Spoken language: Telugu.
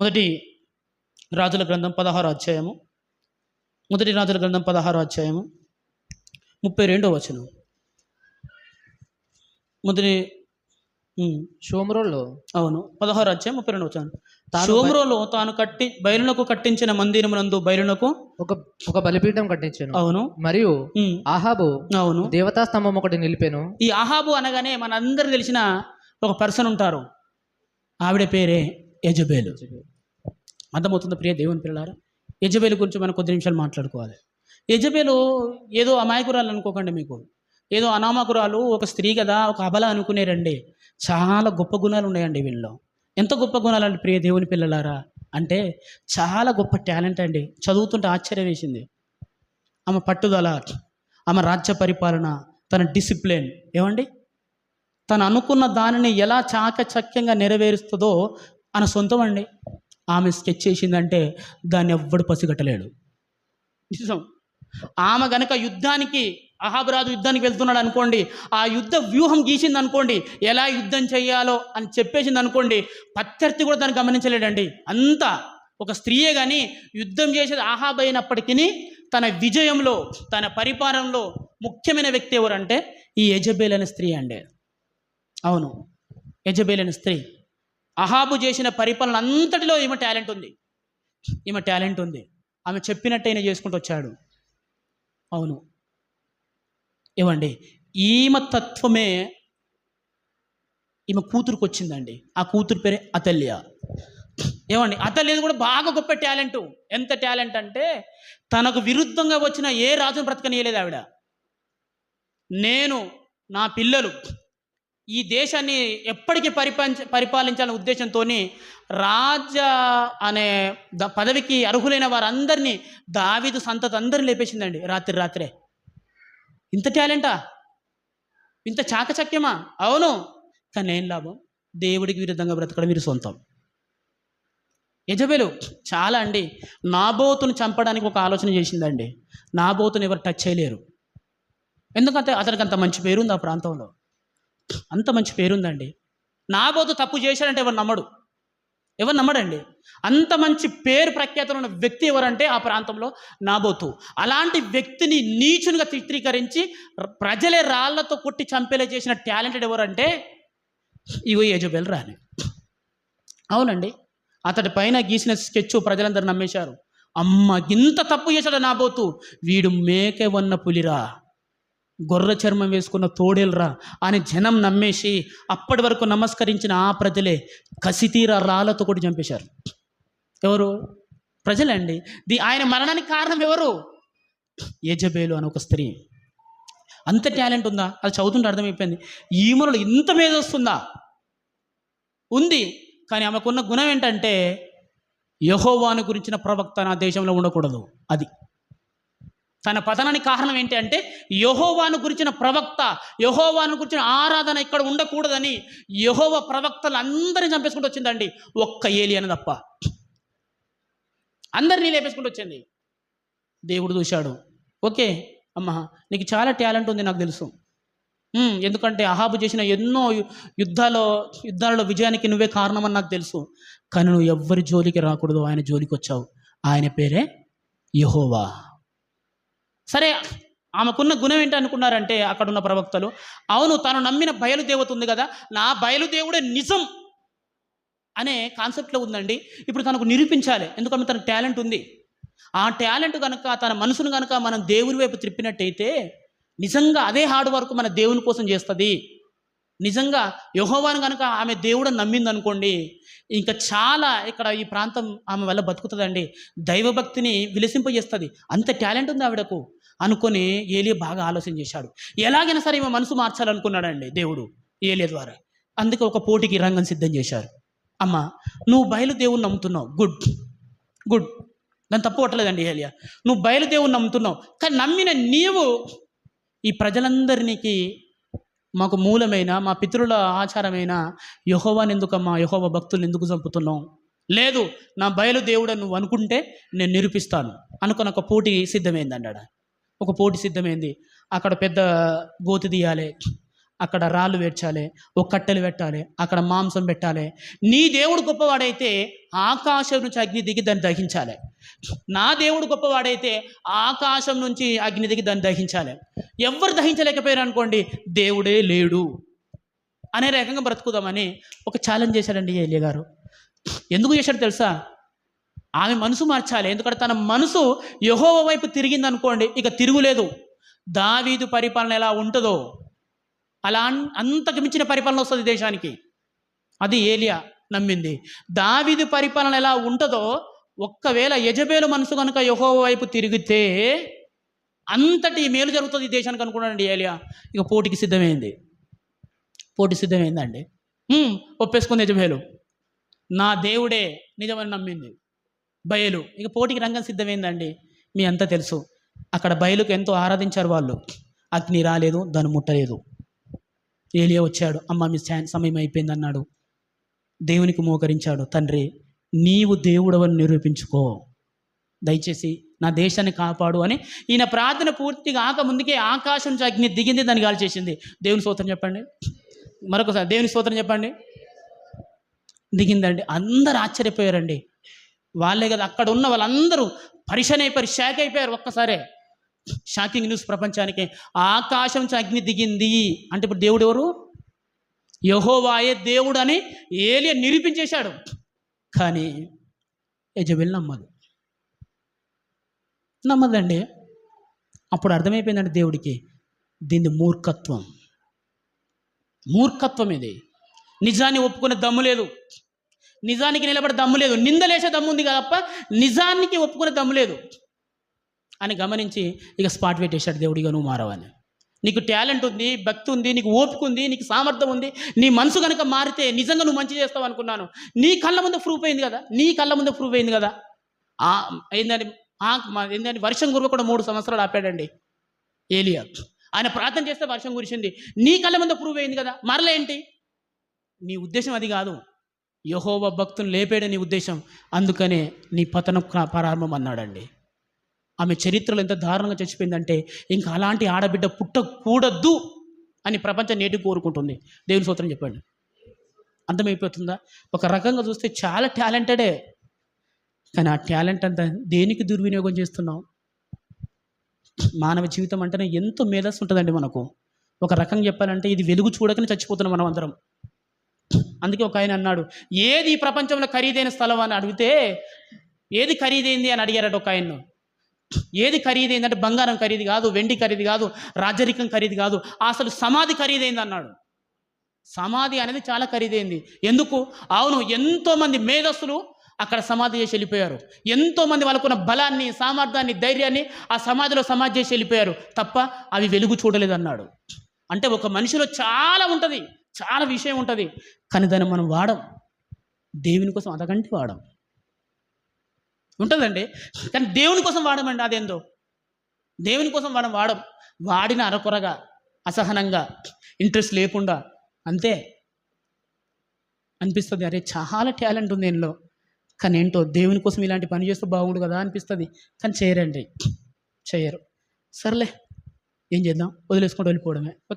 మొదటి రాజుల గ్రంథం పదహారో అధ్యాయము. మొదటి రాజుల గ్రంథం పదహారో అధ్యాయము. ముప్పై రెండో వచనం. మొదటి షోమ్రోల్లో అవును పదహారు అధ్యాయం ముప్పై రెండు వచనం షోమ్రోలో తాను కట్టి బయలునకు కట్టించిన మందిరమునందు బయలునకు ఒక ఒక బలిపీఠం కట్టించాను. అవును. మరియు ఆహాబు అవును. దేవతా స్తంభం ఒకటి నిలిపాను. ఈ ఆహాబు అనగానే మనందరికి తెలిసిన ఒక పర్సన్ ఉంటారు. ఆవిడ పేరే యజబేలు. అర్థమవుతుంది ప్రియ దేవుని పిల్లారా యజబేలు గురించి మనం కొద్ది నిమిషాలు మాట్లాడుకోవాలి. యజబేలు ఏదో అమాయకురాలు అనుకోకండి మీకు. ఏదో అనామకురాలు ఒక స్త్రీ కదా ఒక అబల అనుకునేరండి. చాలా గొప్ప గుణాలు ఉన్నాయండి వీళ్ళలో. ఎంత గొప్ప గుణాలు అండి ప్రియ దేవుని పిల్లలారా? అంటే చాలా గొప్ప టాలెంట్ అండి. చదువుతుంటే ఆశ్చర్యం వేసింది. ఆమె పట్టుదల ఆమె రాజ్య పరిపాలన తన డిసిప్లిన్ ఏమండి? తను అనుకున్న దానిని ఎలా చాకచక్యంగా నెరవేరుస్తుందో ఆయన సొంతం అండి ఆమె స్కెచ్ చేసిందంటే దాన్ని ఎవ్వడు పసిగట్టలేడు. నిజం ఆమె గనక యుద్ధానికి అహాబరాజు యుద్ధానికి వెళ్తున్నాడు అనుకోండి ఆ యుద్ధ వ్యూహం గీసింది అనుకోండి ఎలా యుద్ధం చేయాలో అని చెప్పేసింది అనుకోండి ప్రత్యర్థి కూడా దాన్ని గమనించలేడండి. అంతా ఒక స్త్రీయే కానీ యుద్ధం చేసేది ఆహాబ్ అయినప్పటికీ తన విజయంలో తన పరిపాలనలో ముఖ్యమైన వ్యక్తి ఎవరంటే ఈ యజబేల్ అనే స్త్రీ అండి. అవును. యజబేల్ అనే స్త్రీ. అహాబు చేసిన పరిపాలన అంతటిలో ఈమె టాలెంట్ ఉంది. ఈమె టాలెంట్ ఉంది. ఆమె చెప్పినట్టయినా చేసుకుంటూ వచ్చాడు. అవును. ఏమండి? ఈమె తత్వమే ఈమె కూతురుకు వచ్చిందండి. ఆ కూతురు పేరే అతల్య. ఏమండి? అతల్యది కూడా బాగా గొప్ప టాలెంట్. ఎంత టాలెంట్ అంటే తనకు విరుద్ధంగా వచ్చిన ఏ రాజును బ్రతకనీయలేదు ఆవిడ. నేను నా పిల్లలు ఈ దేశాన్ని ఎప్పటికీ పరిపాలించ పరిపాలించాలనే ఉద్దేశంతో రాజ అనే ద పదవికి అర్హులైన వారందరినీ దావీదు సంతతి అందరిని లేపేసిందండి రాత్రి రాత్రే. ఇంత టాలెంటా? ఇంత చాకచక్యమా? అవును. కానీ ఏం లాభం? దేవుడికి విరుద్ధంగా బ్రతకడం మీరు సొంతం. యజబెలు చాలా అండి. నాబోతును చంపడానికి ఒక ఆలోచన చేసిందండి. నాబోతును ఎవరు టచ్ చేయలేరు. ఎందుకంటే అతనికి అంత మంచి పేరుంది ఆ ప్రాంతంలో. అంత మంచి పేరుందండి. నాబోతు తప్పు చేశాడంటే ఎవరు నమ్మడు. ఎవరు నమ్మడండి? అంత మంచి పేరు ప్రఖ్యాతలు ఉన్న వ్యక్తి ఎవరంటే ఆ ప్రాంతంలో నాబోతు. అలాంటి వ్యక్తిని నీచునిగా చిత్రీకరించి ర- ప్రజలే రాళ్ళతో కొట్టి చంపేలా చేసిన టాలెంటెడ్ ఎవరంటే ఇగో యజబెల్ రాని అవునండి. అతడి పైన గీసిన స్కెచ్ ప్రజలందరూ నమ్మేశారు. అమ్మ ఇంత తప్పు చేశాడు నాబోతు. వీడు మేకే వన్న పులిరా. గొర్రె చర్మం వేసుకున్న తోడేలరా అని జనం నమ్మేసి అప్పటి వరకు నమస్కరించిన ఆ ప్రజలే కసితీర రాళ్ళతో కూడా చంపేశారు. ఎవరు? ప్రజలండి ది ఆయన మరణానికి కారణం ఎవరు? ఏజబేలు అని ఒక స్త్రీ. అంత టాలెంట్ ఉందా? అది చదువుతుంటే అర్థమైపోయింది. ఈమెలో ఇంత మీద వస్తుందా? ఉంది. కానీ ఆమెకున్న గుణం ఏంటంటే యహోవాను గురించిన ప్రవక్త నా దేశంలో ఉండకూడదు. అది. తన పతనానికి కారణం ఏంటి అంటే యహోవాను గురించిన ప్రవక్త యహోవాను గురించిన ఆరాధన ఇక్కడ ఉండకూడదని యహోవ ప్రవక్తలు అందరినీ చంపేసుకుంటూ వచ్చిందండి. ఒక్క ఏలి అని తప్ప. అందరినీ లేపేసుకుంటూ వచ్చింది. దేవుడు చూశాడు. ఓకే అమ్మా నీకు చాలా టాలెంట్ ఉంది నాకు తెలుసు. ఎందుకంటే అహాబు చేసిన ఎన్నో యు- యుద్ధాలో యుద్ధాలలో విజయానికి నువ్వే కారణమని నాకు తెలుసు. కానీ నువ్వు ఎవ్వరి జోలికి రాకూడదు. ఆయన జోలికి వచ్చావు ఆయన పేరే యహోవా. సరే ఆమెకున్న గుణం ఏంటి అనుకున్నారంటే అక్కడున్న ప్రవక్తలు అవును తను నమ్మిన బయలుదేవత ఉంది కదా నా బయలుదేవుడే నిజం అనే కాన్సెప్ట్లో ఉందండి. ఇప్పుడు తనకు నిరూపించాలి ఎందుకంటే తనకు టాలెంట్ ఉంది. ఆ టాలెంట్ కనుక తన మనసును కనుక మనం దేవుని వైపు త్రిప్పినట్టయితే నిజంగా అదే హార్డ్ వర్క్ మన దేవుని కోసం చేస్తుంది. నిజంగా యహోవాను కనుక ఆమె దేవుడు నమ్మింది అనుకోండి ఇంకా చాలా ఇక్కడ ఈ ప్రాంతం ఆమె వల్ల బతుకుతుందండి. దైవభక్తిని విలసింపజేస్తుంది. అంత టాలెంట్ ఉంది ఆవిడకు అనుకొని ఏలియా బాగా ఆలోచన చేశాడు. ఎలాగైనా సరే ఈమె మనసు మార్చాలనుకున్నాడండి దేవుడు ఏలియా ద్వారా. అందుకే ఒక పోటీకి రంగం సిద్ధం చేశారు. అమ్మ నువ్వు బయలుదేవుని నమ్ముతున్నావు. Good good. దాన్ని తప్పు పట్టలేదండి ఏలియా నువ్వు బయలుదేవుని నమ్ముతున్నావు. కానీ నమ్మిన నీవు ఈ ప్రజలందరికీ మాకు మూలమైన మా పితరుల ఆచారమైన యహోవాని ఎందుకమ్మా యహోవ భక్తులను ఎందుకు చంపుతున్నావు? లేదు నా బయలుదేవుడు నువ్వు అనుకుంటే నేను నిరూపిస్తాను. అనుకుని ఒక పోటీ సిద్ధమైంది అన్నాడు? ఒక పోటీ సిద్ధమైంది. అక్కడ పెద్ద గోతి తీయాలి. అక్కడ రాళ్ళు వేర్చాలి ఒక కట్టెలు పెట్టాలి అక్కడ మాంసం పెట్టాలి. నీ దేవుడు గొప్పవాడైతే ఆకాశం నుంచి అగ్ని దిగి దాన్ని దహించాలి. నా దేవుడు గొప్పవాడైతే ఆకాశం నుంచి అగ్ని దిగి దాన్ని దహించాలి. ఎవరు దహించలేకపోయారు అనుకోండి దేవుడే లేడు. అనే రకంగా బ్రతుకుదామని ఒక ఛాలెంజ్ చేశాడండి ఏలియ గారు. ఎందుకు చేశాడు తెలుసా? ఆమె మనసు మార్చాలి. ఎందుకంటే తన మనసు యహోవ వైపు తిరిగింది అనుకోండి ఇక తిరుగులేదు. దావీదు పరిపాలన ఎలా ఉంటుందో అలా అన్- అంతకు మించిన పరిపాలన వస్తుంది దేశానికి. అది ఏలియా నమ్మింది. దావిది పరిపాలన ఎలా ఉంటుందో ఒక్కవేళ యజబేలు మనసు కనుక యహో వైపు తిరిగితే అంతటి మేలు జరుగుతుంది ఈ దేశానికి అనుకున్నానండి ఏలియా. ఇక పోటీకి సిద్ధమైంది. పోటీ సిద్ధమైందండి. ఒప్పేసుకుంది యజబేలు. నా దేవుడే నిజమని నమ్మింది. బయలు. ఇక పోటీకి రంగం సిద్ధమైందండి. మీ అంతా తెలుసు. అక్కడ బయలుకు ఎంతో ఆరాధించారు వాళ్ళు. అగ్ని రాలేదు దాన్ని ముట్టలేదు. ఏలియా వచ్చాడు. అమ్మ మీ సమయం అయిపోయింది అన్నాడు. దేవునికి మోకరించాడు. తండ్రి నీవు దేవుడవని నిరూపించుకో. దయచేసి నా దేశాన్ని కాపాడు అని ఈయన ప్రార్థన పూర్తిగా ఆక ముందుకే ఆకాశం నుంచి అగ్ని దిగింది దాన్ని గాలి చేసింది. దేవుని స్తోత్రం చెప్పండి. మరొకసారి దేవుని స్తోత్రం చెప్పండి. దిగిందండి. అందరు ఆశ్చర్యపోయారండి. వాళ్ళే కదా అక్కడ ఉన్న వాళ్ళందరూ పరిశన్ అయిపోయారు షాక్ అయిపోయారు ఒక్కసారే. షాకింగ్ న్యూస్ ప్రపంచానికి. ఆకాశం నుంచి అగ్ని దిగింది. అంటే ఇప్పుడు దేవుడు ఎవరు? యహోవాయే దేవుడు అని ఏలియ నిరూపించేశాడు. కానీ యజబెల్ నమ్మదు. నమ్మదండి. అప్పుడు అర్థమైపోయిందండి దేవుడికి. దీన్ని మూర్ఖత్వం. మూర్ఖత్వం ఇది. నిజాన్ని ఒప్పుకునే దమ్ము లేదు. నిజానికి నిలబడే దమ్ము లేదు. నిందలేసే దమ్ము ఉంది తప్ప నిజానికి ఒప్పుకునే దమ్ము లేదు. అని గమనించి ఇక స్పాట్ పెట్టేశాడు దేవుడిగా నువ్వు మారవని. నీకు టాలెంట్ ఉంది భక్తి ఉంది నీకు ఓపిక ఉంది నీకు సామర్థ్యం ఉంది నీ మనసు కనుక మారితే నిజంగా నువ్వు మంచి చేస్తావు అనుకున్నాను. నీ కళ్ళ ముందు ప్రూఫ్ అయింది కదా? నీ కళ్ళ ముందు ప్రూఫ్ అయింది కదా? ఏందని ఆ మా- ఏందని వర్షం కురవకుండా మూడు సంవత్సరాలు ఆపాడండి. ఏలియా. ఆయన ప్రార్థన చేస్తే వర్షం కురిసింది. నీ కళ్ళ ముందు ప్రూవ్ అయింది కదా? మరలేంటి నీ ఉద్దేశం అది కాదు. యహోవ భక్తుని లేపేడని నీ ఉద్దేశం. అందుకనే నీ పతనం ప్రారంభం అన్నాడండి. ఆమె చరిత్రలో ఎంత దారుణంగా చచ్చిపోయిందంటే ఇంకా అలాంటి ఆడబిడ్డ పుట్టకూడదు అని ప్రపంచం నేటి కోరుకుంటుంది. దేవుని సూత్రం చెప్పండి. అర్థమైపోతుందా? ఒక రకంగా చూస్తే చాలా టాలెంటెడే. కానీ ఆ టాలెంట్ అంతా దేనికి దుర్వినియోగం చేస్తున్నాం? మానవ జీవితం అంటేనే ఎంతో మేధస్సు ఉంటుందండి మనకు. ఒక రకంగా చెప్పాలంటే ఇది వెలుగు చూడకనే చచ్చిపోతున్నాం మనం అందరం. అందుకే ఒక ఆయన అన్నాడు ఏది ఈ ప్రపంచంలో ఖరీదైన స్థలం? అని అడిగితే ఏది ఖరీదైంది? అని అడిగారట ఒక ఆయన్ను. ఏది ఖరీదైందంటే బంగారం ఖరీదు కాదు వెండి ఖరీదు కాదు రాజరికం ఖరీదు కాదు. అసలు సమాధి ఖరీదైంది అన్నాడు. సమాధి అనేది చాలా ఖరీదైంది. ఎందుకు? అవును ఎంతోమంది మేధస్సులు అక్కడ సమాధి చేసి వెళ్ళిపోయారు. ఎంతోమంది వాళ్ళకున్న బలాన్ని సామర్థ్యాన్ని ధైర్యాన్ని ఆ సమాధిలో సమాధి చేసి వెళ్ళిపోయారు. తప్ప అవి వెలుగు చూడలేదు అన్నాడు అంటే ఒక మనిషిలో చాలా ఉంటుంది చాలా విషయం ఉంటుంది. కానీ దాన్ని మనం వాడం. దేవుని కోసం అదగంటి వాడం. ఉంటుందండి. కానీ దేవుని కోసం వాడమండి అదేందో? దేవుని కోసం వాడం వాడం. వాడిన అరకొరగా అసహనంగా ఇంట్రెస్ట్ లేకుండా అంతే. అనిపిస్తుంది అరే చాలా టాలెంట్ ఉంది దీనిలో కానీ ఏంటో దేవుని కోసం ఇలాంటి పని చేస్తే బాగుండు కదా అనిపిస్తుంది. కానీ చేయరండి. చేయరు. సర్లే ఏం చేద్దాం? వదిలేసుకుంటూ వెళ్ళిపోవడమే. ఓకే.